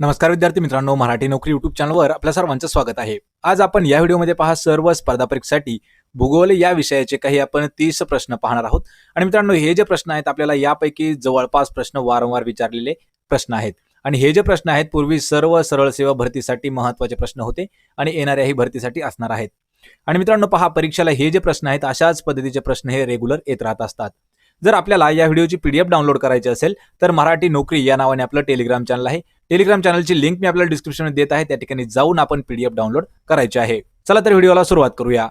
नमस्कार विद्यार्थी मित्रांनो मराठी नोकरी युट्यूब चॅनलवर आपल्या सर्वांचं स्वागत आहे. आज आपण या व्हिडिओमध्ये पहा सर्व स्पर्धा परीक्षेसाठी भूगोल या विषयाचे काही आपण तीस प्रश्न पाहणार आहोत. आणि मित्रांनो हे जे प्रश्न आहेत आपल्याला यापैकी जवळपास प्रश्न वारंवार विचारलेले प्रश्न आहेत. आणि हे जे प्रश्न आहेत पूर्वी सर्व सरळ सेवा भरतीसाठी महत्त्वाचे प्रश्न होते आणि येणाऱ्याही भरतीसाठी असणार आहेत. आणि मित्रांनो पहा परीक्षेला हे जे प्रश्न आहेत अशाच पद्धतीचे प्रश्न हे रेग्युलर येत राहत असतात. जर आपल्याला या व्हिडिओची पीडीएफ डाउनलोड करायची असेल तर मराठी नोकरी या नावाने आपलं टेलिग्राम चॅनल आहे. टेलिग्राम चॅनलची लिंक मी आपल्याला डिस्क्रिप्शन देत आहे. त्या ठिकाणी जाऊन आपण पीडीएफ डाउनलोड करायची आहे. चला तर व्हिडिओला सुरुवात करूया.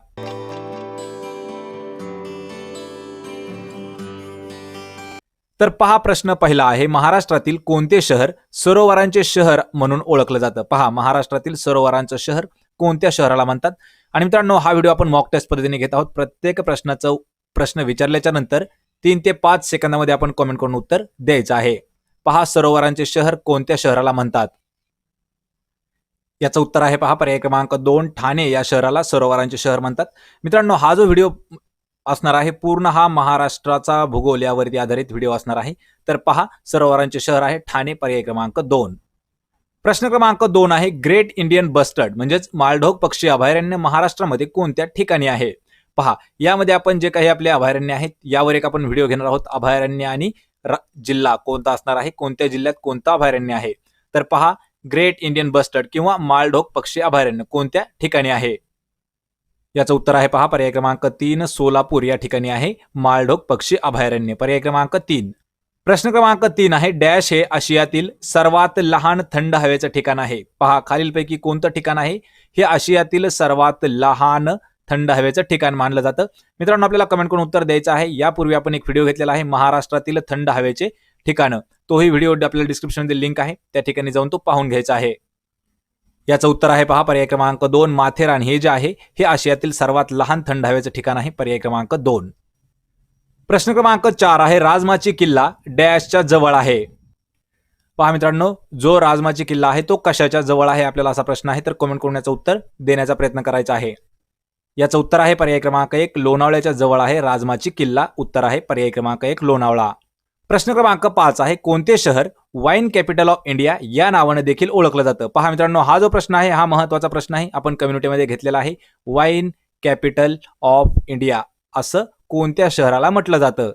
तर पहा प्रश्न पहिला आहे. महाराष्ट्रातील कोणते शहर सरोवरांचे शहर म्हणून ओळखलं जातं? पहा महाराष्ट्रातील सरोवरांचं शहर कोणत्या शहराला म्हणतात? आणि मित्रांनो हा व्हिडिओ आपण मॉक टेस्ट पद्धतीने घेत आहोत. प्रत्येक प्रश्नाचं प्रश्न विचारल्याच्या नंतर तीन ते पाच सेकंदामध्ये आपण कॉमेंट करून उत्तर द्यायचं आहे. पहा सरोवरांचे शहर कोणत्या शहराला म्हणतात? याचं उत्तर आहे पहा पर्याय क्रमांक दोन ठाणे या शहराला सरोवरांचे शहर म्हणतात. मित्रांनो हा जो व्हिडिओ असणार आहे पूर्ण हा महाराष्ट्राचा भूगोल यावरती आधारित व्हिडिओ असणार आहे. तर पहा सरोवरांचे शहर आहे ठाणे पर्याय क्रमांक दोन. प्रश्न क्रमांक दोन आहे ग्रेट इंडियन बस्टर्ड म्हणजेच मालढोक पक्षी अभयारण्य महाराष्ट्रामध्ये कोणत्या ठिकाणी आहे? पहा यामध्ये आपण जे काही आपले अभयारण्य आहेत यावर एक आपण व्हिडिओ घेणार आहोत अभयारण्य आणि जिल्हा कोणता असणार आहे? कोणत्या जिल्ह्यात कोणता अभयारण्य आहे? तर पहा ग्रेट इंडियन बस्टर्ड किंवा मालढोक पक्षी अभयारण्य कोणत्या ठिकाणी आहे? याचं उत्तर आहे पहा पर्याय क्रमांक तीन सोलापूर या ठिकाणी आहे मालढोक पक्षी अभयारण्य. पर्याय क्रमांक तीन. प्रश्न क्रमांक तीन आहे डॅश हे आशियातील सर्वात लहान थंड हवेचं ठिकाण आहे. पहा खालीलपैकी कोणतं ठिकाण आहे? हे आशियातील सर्वात लहान थंड हवेचं ठिकाण मानलं जातं. मित्रांनो आपल्याला कमेंट करून उत्तर द्यायचं आहे. यापूर्वी आपण एक व्हिडिओ घेतलेला आहे महाराष्ट्रातील थंड हवेचे ठिकाणं. तोही व्हिडिओ आपल्याला डिस्क्रिप्शनमध्ये लिंक आहे. त्या ठिकाणी जाऊन तो पाहून घ्यायचा आहे. याचं उत्तर आहे पहा पर्याय क्रमांक दोन माथेरान. हे जे आहे हे आशियातील सर्वात लहान थंड हवेचं ठिकाण आहे. पर्याय क्रमांक दोन. प्रश्न क्रमांक चार आहे राजमाची किल्ला डॅशच्या जवळ आहे. पहा मित्रांनो जो राजमाची किल्ला आहे तो कशाच्या जवळ आहे? आपल्याला असा प्रश्न आहे तर कमेंट करून याचं उत्तर देण्याचा प्रयत्न करायचा आहे. याचं उत्तर आहे पर्याय क्रमांक एक लोणावळ्याच्या जवळ आहे राजमाची किल्ला. उत्तर आहे पर्याय क्रमांक एक लोणावळा. प्रश्न क्रमांक पाच आहे कोणते शहर वाईन कॅपिटल ऑफ इंडिया या नावाने देखील ओळखलं जातं? पहा मित्रांनो हा जो प्रश्न आहे हा महत्त्वाचा प्रश्न आहे. आपण कम्युनिटीमध्ये घेतलेला आहे वाईन कॅपिटल ऑफ इंडिया असं कोणत्या शहराला म्हटलं जातं?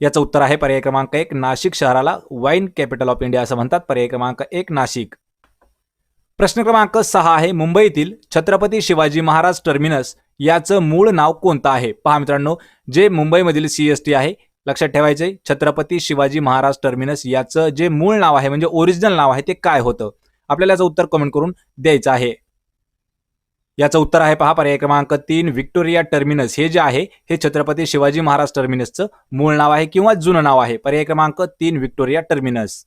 याचं उत्तर आहे पर्याय क्रमांक एक नाशिक शहराला वाईन कॅपिटल ऑफ इंडिया असं म्हणतात. पर्याय क्रमांक एक नाशिक. प्रश्न क्रमांक सहा आहे मुंबईतील छत्रपती शिवाजी महाराज टर्मिनस. याचं मूळ नाव कोणतं आहे? पहा मित्रांनो जे मुंबईमधील सी एस टी आहे लक्षात ठेवायचे छत्रपती शिवाजी महाराज टर्मिनस याचं जे मूळ नाव आहे म्हणजे ओरिजिनल नाव आहे ते काय होतं? आपल्याला याचं उत्तर कमेंट करून द्यायचं आहे. याचं उत्तर आहे पहा पर्याय क्रमांक तीन व्हिक्टोरिया टर्मिनस. हे जे आहे हे छत्रपती शिवाजी महाराज टर्मिनसचं मूळ नाव आहे किंवा जुनं नाव आहे? पर्याय क्रमांक तीन व्हिक्टोरिया टर्मिनस.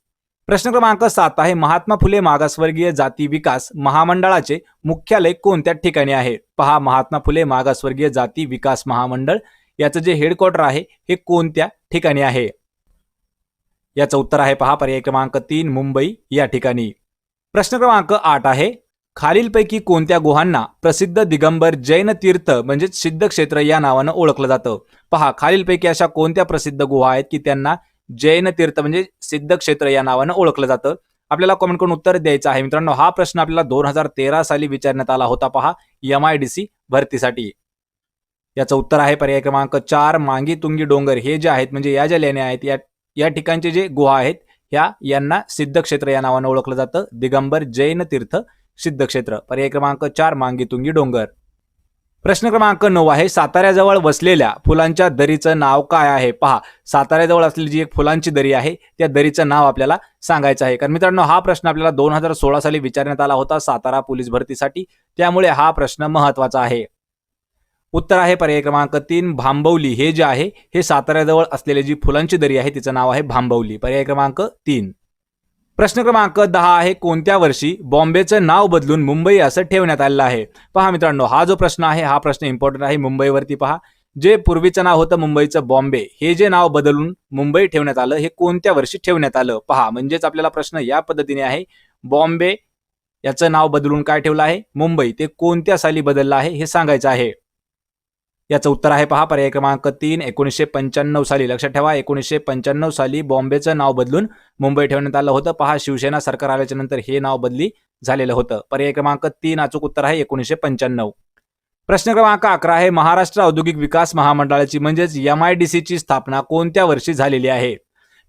प्रश्न क्रमांक सात आहे महात्मा फुले मागासवर्गीय जाती विकास महामंडळाचे मुख्यालय कोणत्या ठिकाणी आहे? पहा महात्मा फुले मागासवर्गीय जाती विकास महामंडळ याचं जे हेडक्वार्टर आहे हे कोणत्या ठिकाणी आहे? याचं उत्तर आहे पहा पर्याय क्रमांक तीन मुंबई या ठिकाणी. प्रश्न क्रमांक आठ आहे खालीलपैकी कोणत्या गुहांना प्रसिद्ध दिगंबर जैन तीर्थ म्हणजेच सिद्ध क्षेत्र या नावानं ओळखलं जातं? पहा खालीलपैकी अशा कोणत्या प्रसिद्ध गुहा आहेत की त्यांना जैन तीर्थ म्हणजे सिद्ध क्षेत्र या नावानं ओळखलं जातं. आपल्याला कमेंट करून उत्तर द्यायचं आहे. मित्रांनो हा प्रश्न आपल्याला दोन हजार तेरा साली विचारण्यात आला होता. पहा एम आय डी सी भरतीसाठी. याचं उत्तर आहे पर्याय क्रमांक चार मांगी तुंगी डोंगर. हे जे आहेत म्हणजे या ज्या लेण्या आहेत या या ठिकाणचे जे गुहा आहेत ह्या यांना सिद्ध क्षेत्र या नावानं ओळखलं जातं. दिगंबर जैन तीर्थ सिद्ध क्षेत्र. पर्याय क्रमांक चार मांगी तुंगी डोंगर. प्रश्न क्रमांक नऊ आहे साताऱ्याजवळ वसलेल्या फुलांच्या दरीचं नाव काय आहे? पहा साताऱ्याजवळ असलेली जी एक फुलांची दरी आहे त्या दरीचं नाव आपल्याला सांगायचं आहे. कारण मित्रांनो हा प्रश्न आपल्याला दोन हजार सोळा साली विचारण्यात आला होता सातारा पोलीस भरतीसाठी. त्यामुळे हा प्रश्न महत्त्वाचा आहे. उत्तर आहे पर्याय क्रमांक तीन भांबवली. हे जे आहे हे साताऱ्याजवळ असलेली जी फुलांची दरी आहे तिचं नाव आहे भांबवली. पर्याय क्रमांक तीन. प्रश्न क्रमांक दहा आहे कोणत्या वर्षी बॉम्बेचं नाव बदलून मुंबई असं ठेवण्यात आलेलं आहे? पहा मित्रांनो हा जो प्रश्न आहे हा प्रश्न इम्पॉर्टंट आहे मुंबईवरती पहा. जे पूर्वीचं नाव होतं मुंबईचं बॉम्बे हे जे नाव बदलून मुंबई ठेवण्यात आलं हे कोणत्या वर्षी ठेवण्यात आलं? पहा म्हणजेच आपल्याला प्रश्न या पद्धतीने आहे बॉम्बे याचं नाव बदलून काय ठेवलं आहे? मुंबई ते कोणत्या साली बदललं आहे हे सांगायचं आहे. याचं उत्तर आहे पहा पर्याय क्रमांक तीन एकोणीसशे पंच्याण्णव साली. लक्षात ठेवा एकोणीसशे पंच्याण्णव साली बॉम्बेचं नाव बदलून मुंबई ठेवण्यात आलं होतं. पहा शिवसेना सरकार आल्याच्यानंतर हे नाव बदली झालेलं होतं. पर्याय क्रमांक तीन अचूक उत्तर आहे एकोणीसशे पंच्याण्णव. प्रश्न क्रमांक अकरा आहे महाराष्ट्र औद्योगिक विकास महामंडळाची म्हणजेच एम आय डी सीची स्थापना कोणत्या वर्षी झालेली आहे?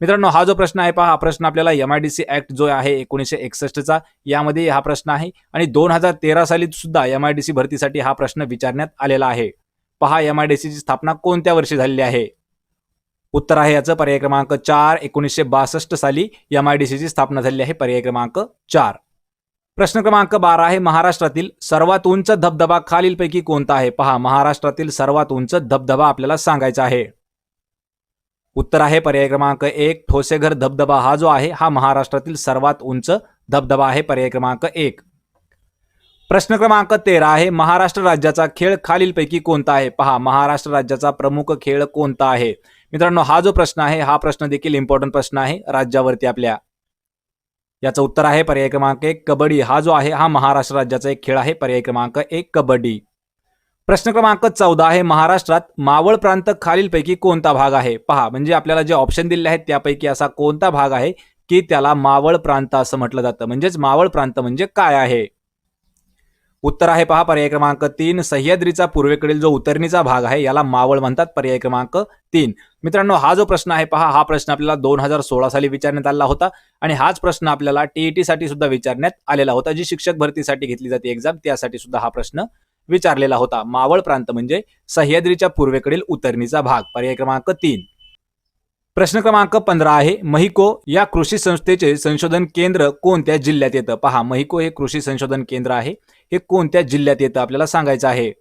मित्रांनो हा जो प्रश्न आहे पहा हा प्रश्न आपल्याला M I D C act जो आहे एकोणीसशे एकसष्टचा यामध्ये हा प्रश्न आहे. आणि दोन हजार तेरा साली सुद्धा एम आय डी सी भरतीसाठी हा प्रश्न विचारण्यात आलेला आहे. पहा एम आय डी सीची स्थापना कोणत्या वर्षी झालेली आहे? उत्तर आहे याचं पर्याय क्रमांक चार एकोणीसशे बासष्ट साली एम आय डी सीची स्थापना झालेली आहे पर्याय क्रमांक चार. प्रश्न क्रमांक बारा आहे महाराष्ट्रातील सर्वात उंच धबधबा खालीलपैकी कोणता आहे? पहा महाराष्ट्रातील सर्वात उंच धबधबा आपल्याला सांगायचा आहे. उत्तर आहे पर्याय क्रमांक एक ठोसेघर धबधबा हा जो आहे हा महाराष्ट्रातील सर्वात उंच धबधबा आहे पर्याय क्रमांक एक. प्रश्न क्रमांक तेरा आहे महाराष्ट्र राज्याचा खेळ खालीलपैकी कोणता आहे? पहा महाराष्ट्र राज्याचा प्रमुख खेळ कोणता आहे? मित्रांनो हा जो प्रश्न आहे हा प्रश्न देखील इम्पॉर्टंट प्रश्न आहे राज्यावरती आपल्या. याचं उत्तर आहे पर्याय क्रमांक एक कबड्डी. हा जो आहे हा महाराष्ट्र राज्याचा एक खेळ आहे पर्याय क्रमांक एक कबड्डी. प्रश्न क्रमांक चौदा आहे महाराष्ट्रात मावळ प्रांत खालीलपैकी कोणता भाग आहे? पहा म्हणजे आपल्याला जे ऑप्शन दिले आहेत त्यापैकी असा कोणता भाग आहे की त्याला मावळ प्रांत असं म्हटलं जातं. म्हणजेच मावळ प्रांत म्हणजे काय आहे? उत्तर आहे पहा पर्याय क्रमांक तीन. सह्याद्रीचा पूर्वेकडील जो उतरणीचा भाग आहे याला मावळ म्हणतात पर्याय क्रमांक तीन. मित्रांनो हा जो प्रश्न आहे पहा हा प्रश्न आपल्याला दोन हजार सोळा साली विचारण्यात आला होता आणि हाच प्रश्न आपल्याला टीईटी साठी सुद्धा विचारण्यात आलेला होता जी शिक्षक भरतीसाठी घेतली जाते एक्झाम त्यासाठी सुद्धा हा प्रश्न विचारलेला होता. मावळ प्रांत म्हणजे सह्याद्रीच्या पूर्वेकडील उतरणीचा भाग पर्याय क्रमांक तीन. प्रश्न क्रमांक पंधरा आहे महिको या कृषी संस्थेचे संशोधन केंद्र कोणत्या जिल्ह्यात येतं? पहा महिको हे कृषी संशोधन केंद्र आहे. हे कोणत्या जिल्ह्यात येतं आपल्याला सांगायचं आहे?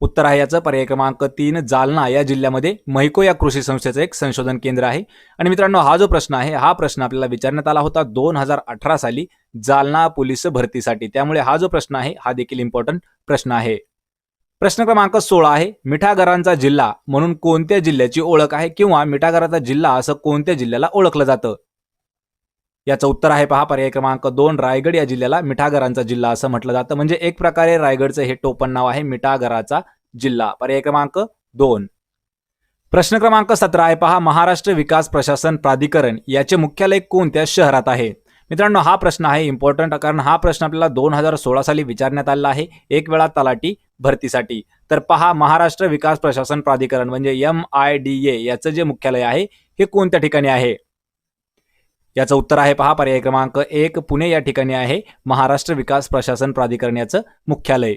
उत्तर आहे याचं. पर्याय क्रमांक तीन जालना. या जिल्ह्यामध्ये महिको या कृषी संस्थेचं एक संशोधन केंद्र आहे. आणि मित्रांनो हा जो प्रश्न आहे हा प्रश्न आपल्याला विचारण्यात आला होता दोन हजार अठरा साली जालना पोलीस भरतीसाठी. त्यामुळे हा जो प्रश्न आहे हा देखील इम्पॉर्टंट प्रश्न आहे. प्रश्न क्रमांक सोळा आहे मिठागरांचा जिल्हा म्हणून कोणत्या जिल्ह्याची ओळख आहे किंवा मिठागराचा जिल्हा असं कोणत्या जिल्ह्याला ओळखलं जातं? याचं उत्तर आहे पहा पर्याय क्रमांक दोन रायगड या जिल्ह्याला मिठागरांचा जिल्हा असं म्हटलं जातं. म्हणजे एक प्रकारे रायगडचं हे टोपण नाव आहे मिठागराचा जिल्हा. पर्याय क्रमांक दोन. प्रश्न क्रमांक सतरा आहे पहा महाराष्ट्र विकास प्रशासन प्राधिकरण याचे मुख्यालय कोणत्या शहरात आहे? मित्रांनो हा प्रश्न आहे इम्पॉर्टंट कारण हा प्रश्न आपल्याला दोन हजार सोळा साली विचारण्यात आला आहे एक वेळा तलाठी भरतीसाठी. तर पहा महाराष्ट्र विकास प्रशासन प्राधिकरण म्हणजे एम आय डी ए याचं जे मुख्यालय आहे हे कोणत्या ठिकाणी आहे? याचं उत्तर आहे पहा पर्याय क्रमांक एक पुणे या ठिकाणी आहे महाराष्ट्र विकास प्रशासन प्राधिकरणाचं मुख्यालय.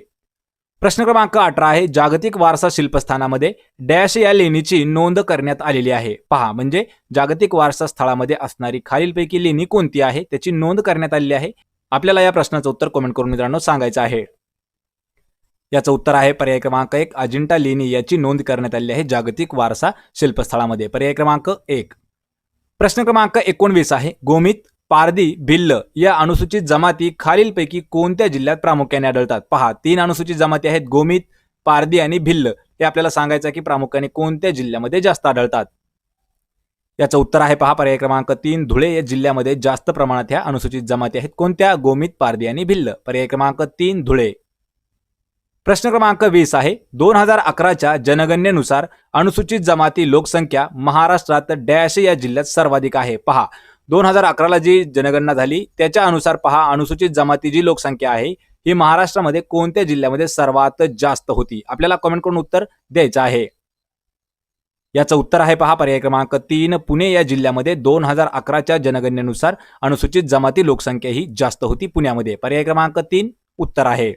प्रश्न क्रमांक अठरा आहे जागतिक वारसा शिल्पस्थानामध्ये डॅश या लेणीची नोंद करण्यात आलेली आहे. पहा म्हणजे जागतिक वारसा स्थळामध्ये असणारी खालीलपैकी लेणी कोणती आहे त्याची नोंद करण्यात आलेली आहे? आपल्याला या प्रश्नाचं उत्तर कमेंट करून मित्रांनो सांगायचं आहे. याचं उत्तर आहे पर्याय क्रमांक एक अजिंठा लेणी याची नोंद करण्यात आली आहे जागतिक वारसा शिल्पस्थळामध्ये. पर्याय क्रमांक एक. प्रश्न क्रमांक एकोणवीस आहे. गोमित पारदी भिल्ल या अनुसूचित जमाती खालीलपैकी कोणत्या जिल्ह्यात प्रामुख्याने आढळतात? पहा तीन अनुसूचित जमाती आहेत. गोमित पारदी आणि भिल्ल. हे आपल्याला सांगायचं की प्रामुख्याने कोणत्या जिल्ह्यामध्ये जास्त आढळतात? याचं उत्तर आहे पहा पर्याय क्रमांक तीन धुळे या जिल्ह्यामध्ये जास्त प्रमाणात ह्या अनुसूचित जमाती आहेत. कोणत्या? गोमित पारदी आणि भिल्ल. पर्याय क्रमांक तीन धुळे. प्रश्न क्रमांक वीस आहे. दोन हजार अकराच्या जनगणनेनुसार अनुसूचित जमाती लोकसंख्या महाराष्ट्रात डॅश या जिल्ह्यात सर्वाधिक आहे. पहा दोन हजार अकराला जी जनगणना झाली त्याच्या अनुसार पहा अनुसूचित जमाती जी लोकसंख्या आहे ही महाराष्ट्रामध्ये कोणत्या जिल्ह्यामध्ये सर्वात जास्त होती? आपल्याला कमेंट करून उत्तर द्यायचं आहे. याचं उत्तर आहे पहा पर्याय क्रमांक तीन पुणे या जिल्ह्यामध्ये दोन हजार अकराच्या जनगणनेनुसार अनुसूचित जमाती लोकसंख्या ही जास्त होती पुण्यामध्ये. पर्याय क्रमांक तीन उत्तर आहे.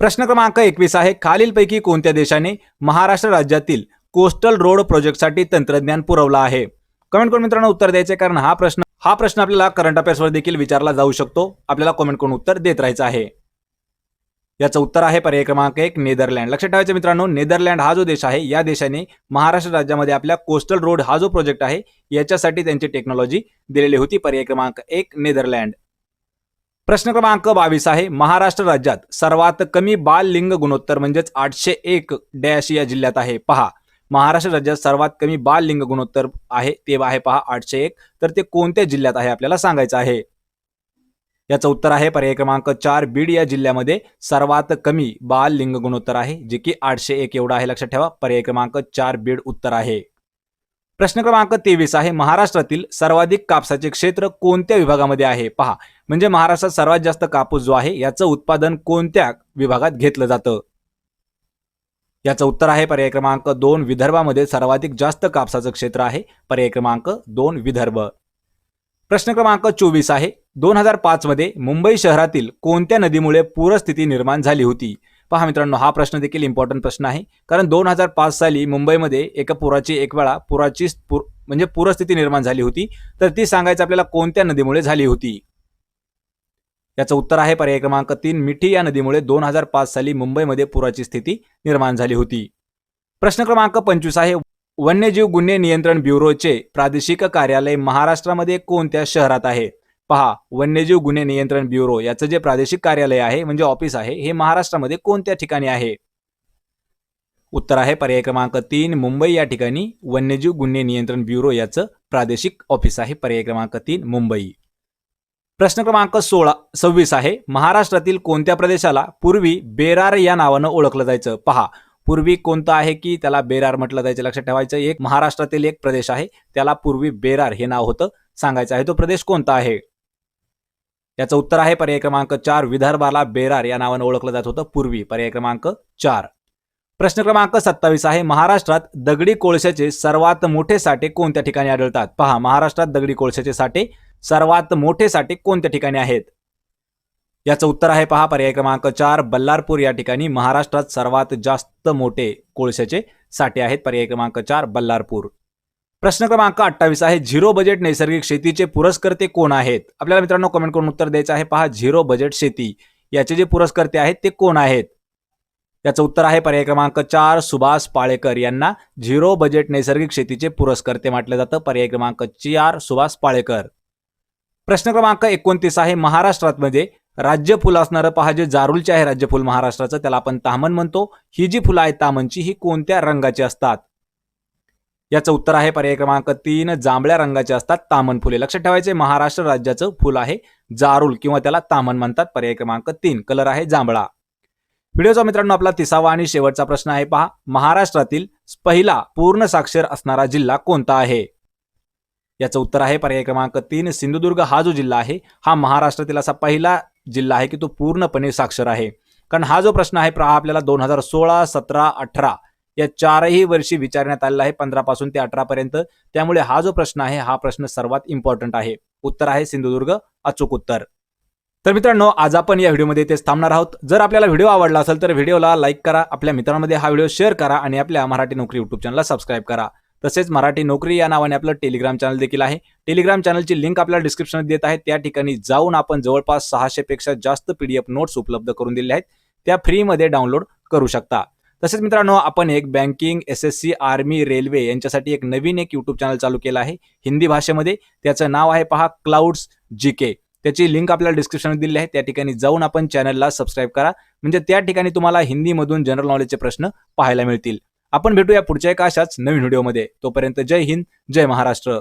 प्रश्न क्रमांक एकवीस आहे खालीलपैकी कोणत्या देशाने महाराष्ट्र राज्यातील कोस्टल रोड प्रोजेक्टसाठी तंत्रज्ञान पुरवलं आहे? कमेंट करून मित्रांनो उत्तर द्यायचे कारण हा प्रश्न हा प्रश्न आपल्याला करंट अफेअर्सवर देखील विचारला जाऊ शकतो. आपल्याला कमेंट करून उत्तर देत राहायचं आहे. याचं उत्तर आहे पर्याय क्रमांक एक नेदरलँड. लक्षात ठेवायचं मित्रांनो नेदरलँड हा जो देश आहे या देशाने महाराष्ट्र राज्यामध्ये आपल्या कोस्टल रोड हा जो प्रोजेक्ट आहे याच्यासाठी त्यांची टेक्नॉलॉजी दिलेली होती. पर्याय क्रमांक एक नेदरलँड. प्रश्न क्रमांक बावीस आहे. महाराष्ट्र राज्यात सर्वात कमी बाल लिंग गुणोत्तर म्हणजेच आठशे एक डॅश या जिल्ह्यात आहे. पहा महाराष्ट्र राज्यात सर्वात कमी बाल लिंग गुणोत्तर आहे ते आहे पहा आठशे एक. तर ते कोणत्या जिल्ह्यात आहे आपल्याला सांगायचं आहे? याचं उत्तर आहे पर्याय क्रमांक चार बीड या जिल्ह्यामध्ये सर्वात कमी बाल लिंग गुणोत्तर आहे जे की आठशे एक एवढा आहे. लक्षात ठेवा पर्याय क्रमांक चार बीड उत्तर आहे. प्रश्न क्रमांक तेवीस आहे. महाराष्ट्रातील सर्वाधिक कापसाचे क्षेत्र कोणत्या विभागामध्ये आहे? पहा. म्हणजे महाराष्ट्रात सर्वात जास्त कापूस जो आहे याचं उत्पादन कोणत्या विभागात घेतलं जातं? याचं उत्तर आहे पर्याय क्रमांक दोन विदर्भामध्ये सर्वाधिक जास्त कापसाचं क्षेत्र आहे. पर्याय क्रमांक दोन विदर्भ. प्रश्न क्रमांक चोवीस आहे. दोन हजार पाच मध्ये मुंबई शहरातील कोणत्या नदीमुळे पूरस्थिती निर्माण झाली होती? पहा मित्रांनो हा प्रश्न देखील इम्पॉर्टंट प्रश्न आहे. कारण दोन हजार पाच साली मुंबईमध्ये एका पुराची एक वेळा पुराची पूर म्हणजे पूरस्थिती निर्माण झाली होती. तर ती सांगायचं आपल्याला कोणत्या नदीमुळे झाली होती? याचं उत्तर आहे पर्याय क्रमांक तीन मिठी या नदीमुळे दोन हजार पाच साली मुंबईमध्ये पुराची स्थिती निर्माण झाली होती. प्रश्न क्रमांक पंचवीस आहे. वन्यजीव गुन्हे नियंत्रण ब्युरोचे प्रादेशिक कार्यालय महाराष्ट्रामध्ये कोणत्या शहरात आहे? पहा वन्यजीव गुन्हे नियंत्रण ब्युरो याचं जे प्रादेशिक कार्यालय आहे म्हणजे ऑफिस आहे हे महाराष्ट्रामध्ये कोणत्या ठिकाणी आहे? उत्तर आहे पर्याय क्रमांक तीन मुंबई या ठिकाणी वन्यजीव गुन्हे नियंत्रण ब्युरो याचं प्रादेशिक ऑफिस आहे पर्याय क्रमांक तीन मुंबई. प्रश्न क्रमांक सोळा सव्वीस आहे महाराष्ट्रातील कोणत्या प्रदेशाला पूर्वी बेरार या नावानं ओळखलं जायचं? पहा पूर्वी कोणतं आहे की त्याला बेरार म्हटलं जायचं लक्षात ठेवायचं एक महाराष्ट्रातील एक प्रदेश आहे त्याला पूर्वी बेरार हे नाव होतं सांगायचं आहे तो प्रदेश कोणता आहे? याचं उत्तर आहे पर्याय क्रमांक चार विदर्भाला बेरार या नावानं ओळखलं जात होतं पूर्वी. पर्याय क्रमांक चार. प्रश्न क्रमांक सत्तावीस आहे महाराष्ट्रात दगडी कोळशाचे सर्वात मोठे साठे कोणत्या ठिकाणी आढळतात? पहा महाराष्ट्रात दगडी कोळशाचे साठे सर्वात मोठे साठे कोणत्या ठिकाणी आहेत? याचं उत्तर आहे पहा पर्याय क्रमांक चार बल्लारपूर या ठिकाणी महाराष्ट्रात सर्वात जास्त मोठे कोळशाचे साठे आहेत. पर्याय क्रमांक चार बल्लारपूर. प्रश्न क्रमांक अठ्ठावीस आहे झिरो बजेट नैसर्गिक शेतीचे पुरस्कर्ते कोण आहेत? आपल्याला मित्रांनो कमेंट करून उत्तर द्यायचं आहे. पहा झिरो बजेट शेती याचे जे पुरस्कर्ते आहेत ते कोण आहेत? याचं उत्तर आहे पर्याय क्रमांक चार सुभाष पाळेकर यांना. झिरो बजेट नैसर्गिक शेतीचे पुरस्कर्ते म्हटलं जातं. पर्याय क्रमांक चार सुभाष पाळेकर. प्रश्न क्रमांक एकोणतीस आहे महाराष्ट्रात म्हणजे राज्य फुल असणारं पहा जे जारुलचे आहे राज्यफुल महाराष्ट्राचं त्याला आपण तामन म्हणतो. ही जी फुलं आहेत तामनची ही कोणत्या रंगाची असतात? याचं उत्तर आहे पर्याय क्रमांक तीन जांभळ्या रंगाचे असतात तामन फुले. लक्षात ठेवायचे महाराष्ट्र राज्याचं फुल आहे जारुल किंवा त्याला तामन म्हणतात. पर्याय क्रमांक तीन कलर आहे जांभळा. व्हिडिओचा मित्रांनो आपला तिसावा आणि शेवटचा प्रश्न आहे. पहा महाराष्ट्रातील पहिला पूर्ण साक्षर असणारा जिल्हा कोणता आहे? याचं उत्तर आहे पर्याय क्रमांक तीन सिंधुदुर्ग. हा जो जिल्हा आहे हा महाराष्ट्रातील असा पहिला जिल्हा आहे की तो पूर्णपणे साक्षर आहे. कारण हा जो प्रश्न आहे हा आपल्याला दोन हजार सोळा सतरा अठरा या चारही वर्षी विचारण्यात आलेला आहे पंधरा पासून ते अठरा पर्यंत. त्यामुळे हा जो प्रश्न आहे हा प्रश्न सर्वात इम्पॉर्टंट आहे. उत्तर आहे सिंधुदुर्ग अचूक उत्तर. तर मित्रांनो आज आपण या व्हिडिओमध्ये तेच थांबणार आहोत. जर आपल्याला व्हिडिओ आवडला असेल तर व्हिडिओला लाईक करा आपल्या मित्रांमध्ये हा व्हिडिओ शेअर करा आणि आपल्या मराठी नोकरी युट्यूब चॅनलला सबस्क्राईब करा. तसेच मराठी नोकरी या नावाने आपलं टेलिग्राम चॅनल देखील आहे. टेलिग्राम चॅनलची लिंक आपल्याला डिस्क्रिप्शन देत आहे. त्या ठिकाणी जाऊन आपण जवळपास सहाशे पेक्षा जास्त पीडीएफ नोट्स उपलब्ध करून दिले आहेत. त्या फ्रीमध्ये डाउनलोड करू शकता. तसेच मित्रांनो आपण एक banking S S C army railway यांच्यासाठी एक नवीन एक युट्यूब चॅनल चालू केलं आहे हिंदी भाषेमध्ये. त्याचं नाव आहे पहा क्लाउड्स जी के त्याची लिंक आपल्याला डिस्क्रिप्शनमध्ये दिली आहे. त्या ठिकाणी जाऊन आपण चॅनलला सबस्क्राईब करा. म्हणजे त्या ठिकाणी तुम्हाला हिंदीमधून जनरल नॉलेजचे प्रश्न पाहायला मिळतील. आपण भेटूया पुढच्या एका अशाच नवीन व्हिडिओमध्ये तोपर्यंत जय हिंद जय महाराष्ट्र.